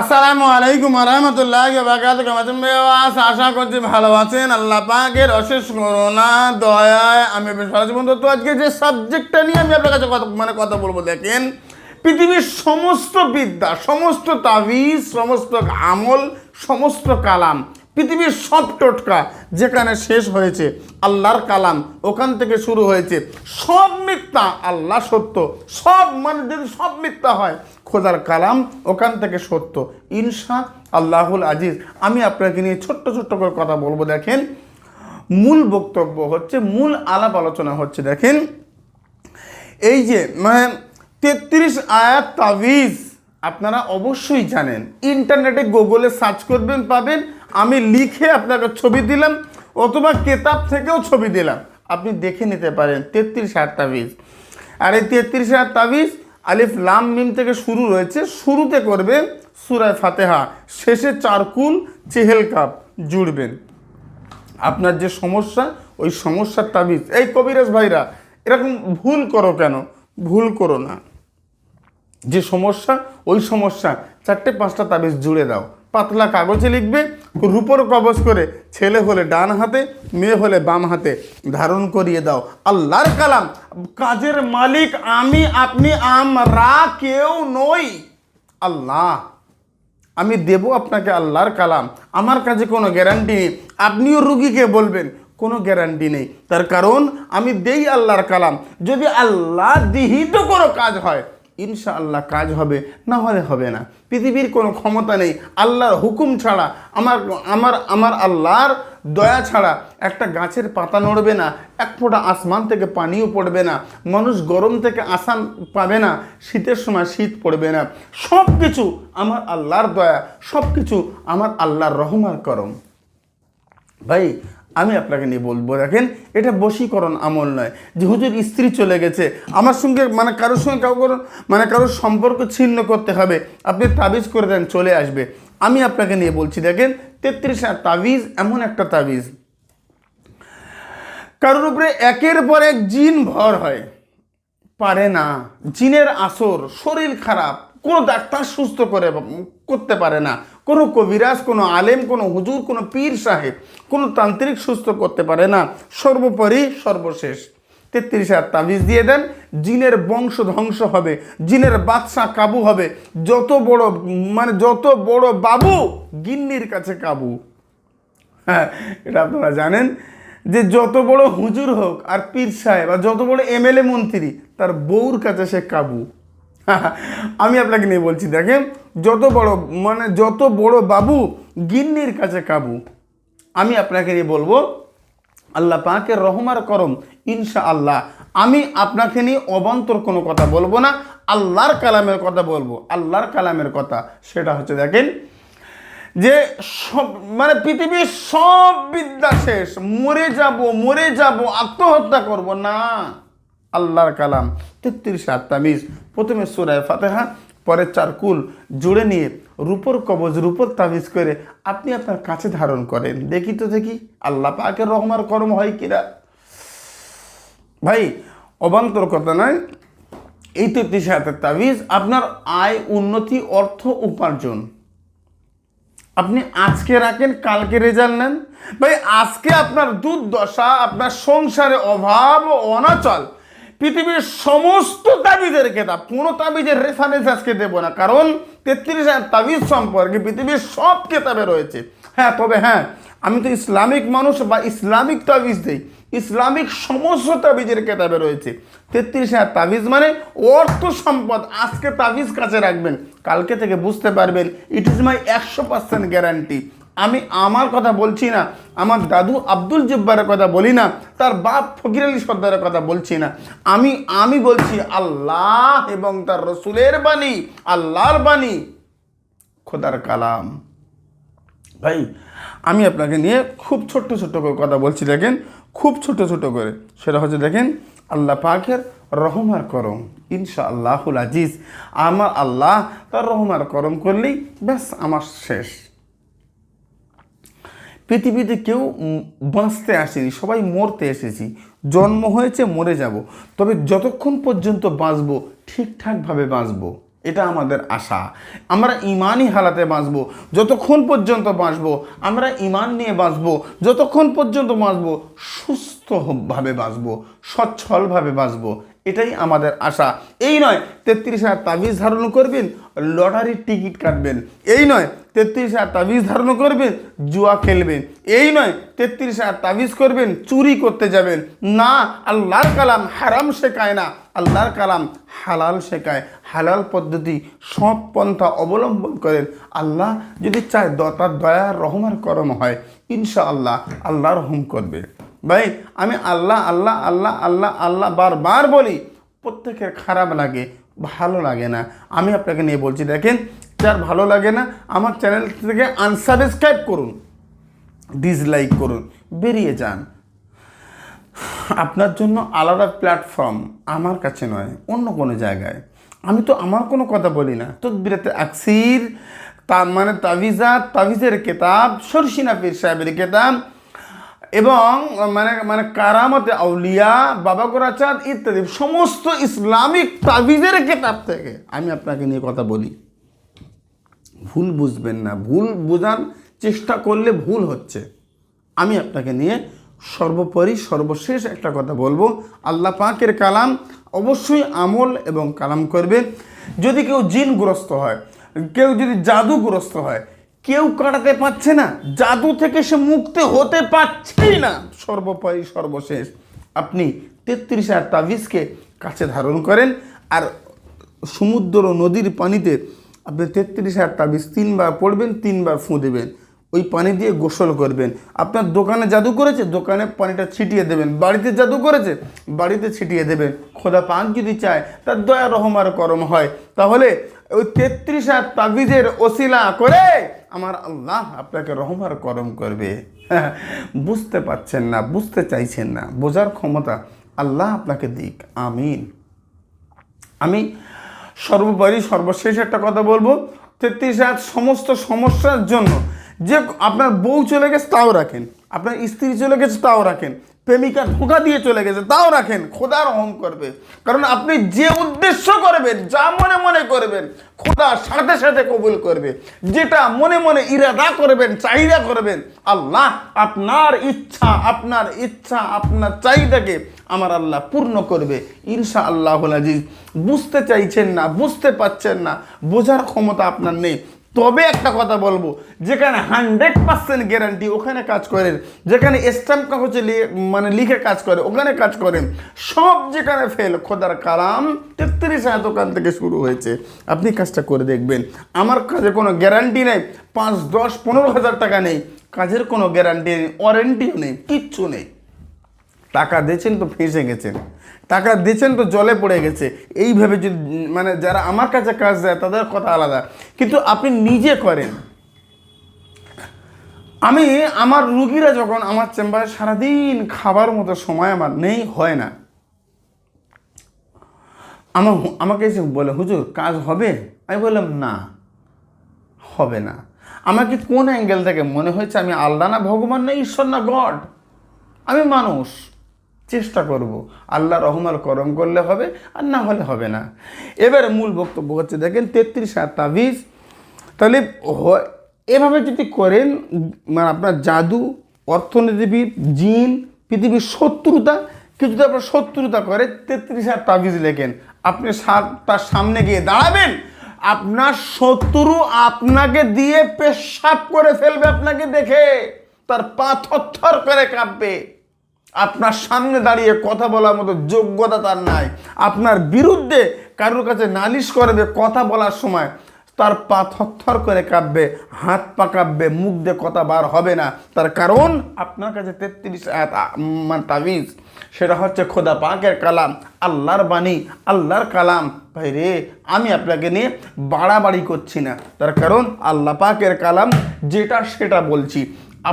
আসসালামু আলাইকুম রহমতুল্লাহ বাকাত আশা করছি ভালো আছেন। আল্লাহ পাকের অশেষ করোনা দয়ায় আমি বন্ধু, তো আজকে যে সাবজেক্টটা নিয়ে আমি আপনার কাছে কথা মানে কথা বলব, দেখেন, পৃথিবীর সমস্ত বিদ্যা, সমস্ত তাবিজ, সমস্ত আমল, সমস্ত কালাম, পৃথিবীর সব টোটকা যেখানে শেষ হয়েছে, আল্লাহর কালাম, ওখান থেকে শুরু হয়েছে, সব মিথ্যা, আল্লাহ সত্য, সব মানে যদি সব মিথ্যা হয়। খোদার কালাম ওখান থেকে সত্য। ইনশা আল্লাহুল আজিজ। আমি আপনাকে নিয়ে ছোট্ট ছোট্ট করে কথা বলব, দেখেন। মূল বক্তব্য হচ্ছে, মূল আলাপ আলোচনা হচ্ছে, দেখেন। এই যে মানে তেত্রিশ আয়াত তাবিজ, আপনারা অবশ্যই জানেন। ইন্টারনেটে গুগলে সার্চ করবেন, পাবেন। আমি লিখে আপনাকে ছবি দিলাম, অথবা কেতাব থেকেও ছবি দিলাম। আপনি দেখে নিতে পারেন, তেত্রিশ আয়াত তাবিজ। আর এই তেত্রিশ আয়াত তাবিজ আলিফ লাম মিম থেকে শুরু রয়েছে। শুরুতে করবেন সুরায় ফাতেহা, শেষে চারকুল চেহেল কাপ জুড়বেন আপনার যে সমস্যা, ওই সমস্যার তাবিজ। এই কবিরাজ ভাইরা, এরকম ভুল করো কেন? ভুল করো না। যে সমস্যা, ওই সমস্যা, চারটে পাঁচটা তাবিজ জুড়ে দাও। পাতলা কাগজে লিখবে, রূপর কবজ করে ছেলে হলে ডান হাতে, মেয়ে হলে বাম হাতে। ধারণ করিয়ে দাও। আল্লাহর কালাম। কাজের মালিক আমি, আপনি, আমরা কেউ নই। আল্লাহ, আমি দেব আপনাকে আল্লাহর কালাম। আমার কাছে কোনো গ্যারান্টি নেই। আপনিও রুগীকে বলবেন, কোনো গ্যারান্টি নেই। তার কারণ, আমি দেই আল্লাহর কালাম। যদি আল্লাহ দিহিত কোনো কাজ হয় ইনশা আল্লাহ কাজ হবে, না হলে হবে না। পৃথিবীর কোনো ক্ষমতা নেই, আল্লাহর হুকুম ছাড়া, আমার আমার আমার আল্লাহর দয়া ছাড়া একটা গাছের পাতা নড়বে না, এক ফোঁটা আসমান থেকে পানিও পড়বে না, মানুষ গরম থেকে আসান পাবে না, শীতের সময় শীত পড়বে না। সব কিছু আমার আল্লাহর দয়া সব কিছু আমার আল্লাহর রহমার করম। ভাই আমি আপনাকে নিয়ে বলব দেখেন, এটা বশীকরণ আমল নয়, যে হুজুর স্ত্রী চলে গেছে, আমার সঙ্গে মানে কারোর সঙ্গে কাউ মানে কারোর সম্পর্ক ছিন্ন করতে হবে, আপনি তাবিজ করে দেন, চলে আসবে। আমি আপনাকে নিয়ে বলছি দেখেন, তেত্রিশ তাবিজ, এমন একটা তাবিজ। কারোর উপরে একের পর এক জিন ভর হয়, পারে না, জিনের আসর, শরীর খারাপ কোনো ডাক্তার সুস্থ করে করতে পারে না। কোনো কবিরাজ, কোনো আলেম, কোনো হুজুর, কোনো পীর সাহেব কোনো তান্ত্রিক সুস্থ করতে পারে না। সর্বোপরি সর্বশেষ। তেত্রিশ হাজার তাবিজ দিয়ে দেন, জিনের বংশ ধ্বংস হবে, জিনের বাদশাহ কাবু হবে। যত বড় মানে যত বড় বাবু গিন্নির কাছে কাবু। হ্যাঁ এটা আপনারা জানেন যে যত বড় হুজুর হোক আর পীর সাহেব আর যত বড় এমএলএ মন্ত্রী, তার বউর কাছে সে কাবু। আমি আপনাকে নিয়ে বলছি, দেখেন, যত বড় মানে যত বড় বাবু গিন্নির কাছে কাবু, আমি আপনাকে নিয়ে বলব, আল্লাহ পাকে রহমার করম ইনশা আল্লাহ আমি আপনাকে নিয়ে অবান্তর কোনো কথা বলব না, আল্লাহর কালামের কথা বলব, আল্লাহর কালামের কথা। সেটা হচ্ছে, দেখেন, যে সব মানে পৃথিবীর সব বিদ্যা শেষ, মরে যাব মরে যাব, আত্মহত্যা করব, না। আল্লাহর কালাম, তেত্রিশ আত্মামিজ প্রথমে সুরায় ফাতেহা, পরে চারকুল। জুড়ে নিয়ে রূপর কবজ, রূপর তাবিজ করে আপনি আপনার কাছে ধারণ করেন। দেখি তো দেখি, আল্লাহ পাকের রহমার কর্ম হয় কিনা? ভাই, অবান্তর কথা নয়, এই তেত্রিশ হাতের তাবিজ আপনার আয়, উন্নতি, অর্থ, উপার্জন। আপনি আজকে রাখেন, কালকে রেজাল্ট নেন। ভাই, আজকে আপনার দুর্দশা, আপনার সংসারে অভাব অনাচল পৃথিবীর সমস্ত তাবিজের কেতাব, কোনো তাবিজের রেফারেন্স আজকে দেবো না। কারণ তেত্রিশ হাজার তাবিজ সম্পর্কে পৃথিবীর সব কেতাবে রয়েছে। হ্যাঁ তবে হ্যাঁ আমি তো ইসলামিক মানুষ বা ইসলামিক তাবিজ দিই। ইসলামিক সমস্ত তাবিজের কেতাবে রয়েছে। তেত্রিশ হাজার তাবিজ মানে অর্থ সম্পদ আজকে তাবিজ কাছে রাখবেন। কালকে থেকে বুঝতে পারবেন ইট ইজ মাই একশো পার্সেন্ট গ্যারান্টি আমি আমার কথা বলছি না, আমার দাদু আব্দুল জব্বারের কথা বলি না, তার বাপ ফকির আলী সর্দারের কথা বলছি না। আমি আমি বলছি আল্লাহ এবং তার রসুলের বাণী, আল্লাহর বাণী, খোদার কালাম। ভাই, আমি আপনাকে নিয়ে খুব ছোট্ট ছোট্ট করে কথা বলছি, দেখেন, খুব ছোট ছোট করে। সেটা হচ্ছে, দেখেন, আল্লাহ পাকের রহমার করম ইনশা আল্লাহুল আজিজ। আমার আল্লাহ তার রহমার করম করলেই ব্যাস, আমার শেষ। পৃথিবীতে কেউ বাঁচতে আসেনি, সবাই মরতে এসেছি। জন্ম হয়েছে, মরে যাব। তবে যতক্ষণ পর্যন্ত বাঁচবো, ঠিকঠাকভাবে বাঁচবো, এটা আমাদের আশা। আমরা ইমানই হালাতে বাঁচবো। যতক্ষণ পর্যন্ত বাঁচবো, আমরা ইমান নিয়ে বাঁচবো। যতক্ষণ পর্যন্ত বাঁচবো, সুস্থভাবে বাঁচবো, সচ্ছলভাবে বাঁচবো। এটাই আমাদের আশা। এই নয়, তেত্রিশ হাজার তাবিজ ধারণ করবেন, লটারির টিকিট কাটবেন। এই নয় তেত্রিশ হাজার তাবিজ ধারণ করবেন, জুয়া খেলবেন। এই নয়, তেত্রিশ হাজার তাবিজ করবেন, চুরি করতে যাবেন। না, আল্লাহর কালাম হারাম শেখায় না। আল্লাহর কালাম হালাল শেখায়। হালাল পদ্ধতি সব পন্থা অবলম্বন করেন। আল্লাহ যদি চায় তার দয়ার রহমার করম হয় ইনশা আল্লাহ আল্লাহ রহম করবে। ভাই, আমি আল্লাহ আল্লাহ আল্লাহ আল্লাহ আল্লাহ বারবার বলি, প্রত্যেকের খারাপ লাগে, ভালো লাগে না। আমি আপনাকে নিয়ে বলছি, দেখেন যার ভালো লাগে না, আমার চ্যানেল থেকে আনসাবস্ক্রাইব করুন ডিসলাইক করুন, বেরিয়ে যান। আপনার জন্য আলাদা প্ল্যাটফর্ম আমার কাছে নয়, অন্য কোনো জায়গায়। আমি তো আমার কোনো কথা বলি না। তদবিরাতে আকসির তা মানে তাবিজা, তাবিজের কেতাব, সরসিনা পীর সাহেবের কেতাব, এবং মানে মানে কারামতে আউলিয়া বাবা গোরাচাঁদ ইত্যাদি, সমস্ত ইসলামিক তাবিজের কেতাব থেকে আমি আপনাকে নিয়ে কথা বলি। ভুল বুঝবেন না। ভুল বোঝার চেষ্টা করলে ভুল হচ্ছে। আমি আপনাকে নিয়ে সর্বোপরি, সর্বশেষ একটা কথা বলব। আল্লাহ পাকের কালাম অবশ্যই আমল এবং কালাম করবে। যদি কেউ জিনগ্রস্ত হয়, কেউ যদি জাদুগ্রস্ত হয়, কেউ কাটাতে পারছে না, জাদু থেকে সে মুক্তি হতে পারছেই না। সর্বোপরি, সর্বশেষ আপনি তেত্রিশ হাজার তাবিজকে কাছে ধারণ করেন। আর সমুদ্র নদীর পানিতে আপনি তেত্রিশ হাজার তাবিজ তিনবার পড়বেন, তিনবার ফুঁ দেবেন। ওই পানি দিয়ে গোসল করবেন। আপনার দোকানে জাদু করেছে? দোকানে পানিটা ছিটিয়ে দেবেন। বাড়িতে জাদু করেছে? বাড়িতে ছিটিয়ে দেবেন। খোদা পাক যদি চায়, তার দয়া রহমার করম হয়। তাহলে ওই তেত্রিশ হাজার তাবিজের ওসিলা করে আমার আল্লাহ আপনাকে রহমার করম করবে। বুঝতে পারছেন না, বুঝতে চাইছেন না। বোঝার ক্ষমতা আল্লাহ আপনাকে দিক। আমিন। আমি সর্বোপরি সর্বশেষ একটা কথা বলব। তেত্রিশ রাত সমস্ত সমস্যার জন্য যে আপনার বউ চলে গেছে তাও রাখেন। আপনার স্ত্রী চলে গেছে তাও রাখেন। প্রেমিকা ধোঁকা দিয়ে চলে গেছে, তাও রাখেন খোদা রহম করবে কারণ আপনি যে উদ্দেশ্য করবেন, যা মনে মনে করবেন, খোদা সাথে সাথে কবুল করবে। যেটা মনে মনে ইরাদা করবেন, চাহিদা করবেন, আল্লাহ আপনার ইচ্ছা আপনার ইচ্ছা, আপনার চাহিদাকে আমার আল্লাহ পূর্ণ করবে। ইনশা আল্লাহ বুঝতে চাইছেন না, বুঝতে পাচ্ছেন না, বোঝার ক্ষমতা আপনার নেই। তবে একটা কথা বলব, যেখানে হান্ড্রেড পার্সেন্ট গ্যারান্টি ওখানে কাজ করেন যেখানে স্ট্যাম্প কাগজে মানে লিখে কাজ করে, ওখানে কাজ করেন সব যেখানে ফেল খোদার কালাম, তেত্রিশ হাজার দোকান থেকে শুরু হয়েছে। আপনি কাজটা করে দেখবেন। আমার কাজে কোনো গ্যারান্টি নেই, পাঁচ, দশ, পনেরো হাজার টাকা নেই, কাজের কোনো গ্যারান্টি নেই ওয়ারেন্টিও নেই, কিচ্ছু নেই। টাকা দিয়েছেন তো ফেঁসে গেছেন। টাকা দিয়েছেন তো জলে পড়ে গেছে। এইভাবে যদি মানে যারা আমার কাছে কাজ দেয়, তাদের কথা আলাদা। কিন্তু আপনি নিজে করেন। আমি, আমার রুগীরা যখন আমার চেম্বারে সারাদিন খাবার মতো সময় আমার নেই, হয় না। আমার আমাকে এসে বলে, হুজুর, কাজ হবে? আমি বললাম, না, হবে না। আমাকে কোন অ্যাঙ্গেল থেকে, মনে হয়েছে আমি আল্লাহ না, ভগবান না, ঈশ্বর না, গড? আমি মানুষ। চেষ্টা করব। আল্লাহ রহমাল করম করলে হবে, আর না হলে হবে না। এবারে মূল বক্তব্য হচ্ছে, দেখেন তেত্রিশ হাজার তাবিজ। তাহলে এভাবে যদি করেন মানে আপনার জাদু অর্থনীতিবিদ জিন, পৃথিবীর শত্রুতা, কেউ যদি আপনার শত্রুতা করে, তেত্রিশ হাজার তাবিজ লেখেন। আপনি তার সামনে গিয়ে দাঁড়াবেন, আপনার শত্রু আপনাকে দিয়ে পেশাব করে ফেলবে আপনাকে দেখে। তার পা থরথর করে কাঁপবে। আপনার সামনে দাঁড়িয়ে কথা বলার মতো যোগ্যতা তার নাই। আপনার বিরুদ্ধে কারোর কাছে নালিশ করবে, কথা বলার সময় তার পা থরথর করে কাঁপবে, হাত পা কাঁপবে, মুখ দিয়ে কথা বার হবে না। তার কারণ আপনার কাছে তেত্রিশ মানে তাবিজ। সেটা হচ্ছে খোদা পাকের কালাম, আল্লাহর বাণী, আল্লাহর কালাম। ভাই রে, আমি আপনাকে নিয়ে বাড়াবাড়ি করছি না। তার কারণ আল্লাহ পাকের কালাম যেটা সেটা বলছি।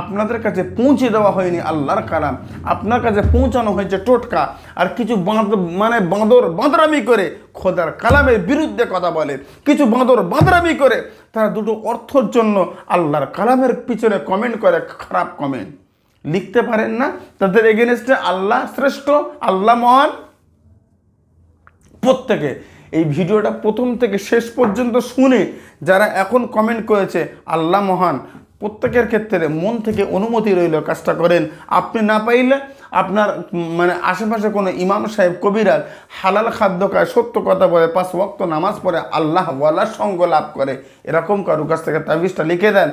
আপনাদের কাছে পৌঁছে দেওয়া হয়নি আল্লাহর কালাম। আপনার কাছে পৌঁছানো হয়েছে টোটকা। আর কিছু বাঁদ মানে বাঁদর বাঁদরামি করে খোদার কালামের বিরুদ্ধে কথা বলে। কিছু বাঁদর বাঁদরামি করে তারা দুটো অর্থর জন্য আল্লাহর কালামের পিছনে কমেন্ট করে, খারাপ কমেন্ট লিখতে পারেন না, তাদের এগেনস্টে আল্লাহ শ্রেষ্ঠ, আল্লাহ মহান। প্রত্যেকে। এই ভিডিওটা প্রথম থেকে শেষ পর্যন্ত শুনে যারা এখন কমেন্ট করেছে, আল্লাহ মহান প্রত্যেকের ক্ষেত্রে মন থেকে অনুমতি রইল কাজটা করেন। আপনি না পাইলে আপনার মানে আশেপাশে কোনো ইমাম সাহেব, কবিরাজ, হালাল খাদ্য খায়, সত্য কথা বলে, পাঁচ ওয়াক্ত নামাজ পড়ে, আল্লাহ ওয়ালার সঙ্গ লাভ করে। এরকম কারও কাছ থেকে তাবিজটা লিখে দেন।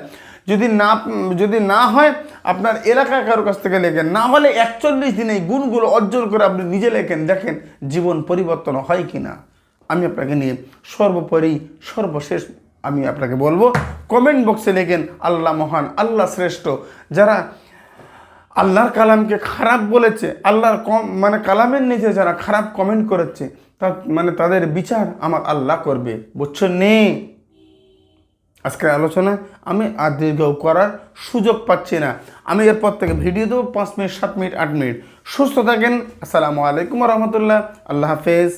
যদি না যদি না হয়, আপনার এলাকায় কারও কাছ থেকে লেখেন। না হলে একচল্লিশ দিনে এই গুণগুলো অর্জন করে আপনি নিজে লেখেন, দেখেন জীবন পরিবর্তন হয় কি না আমি আপনাকে নিয়ে সর্বোপরি, সর্বশেষ আমি আপনাকে বলব কমেন্ট বক্সে লেখেন, আল্লাহ মহান, আল্লাহ শ্রেষ্ঠ। যারা আল্লাহর কালামকে খারাপ বলেছে, আল্লাহর কম মানে কালামের নিচে যারা খারাপ কমেন্ট করেছে তা মানে তাদের বিচার আমার আল্লাহ করবে বুঝছ নেই আজকের আলোচনায় আমি আর দীর্ঘ করার সুযোগ পাচ্ছি না। আমি এরপর থেকে ভিডিও দেবো পাঁচ মিনিট, সাত মিনিট, আট মিনিট। সুস্থ থাকেন, আসসালামু আলাইকুম রহমতুল্লাহ। আল্লাহ হাফেজ।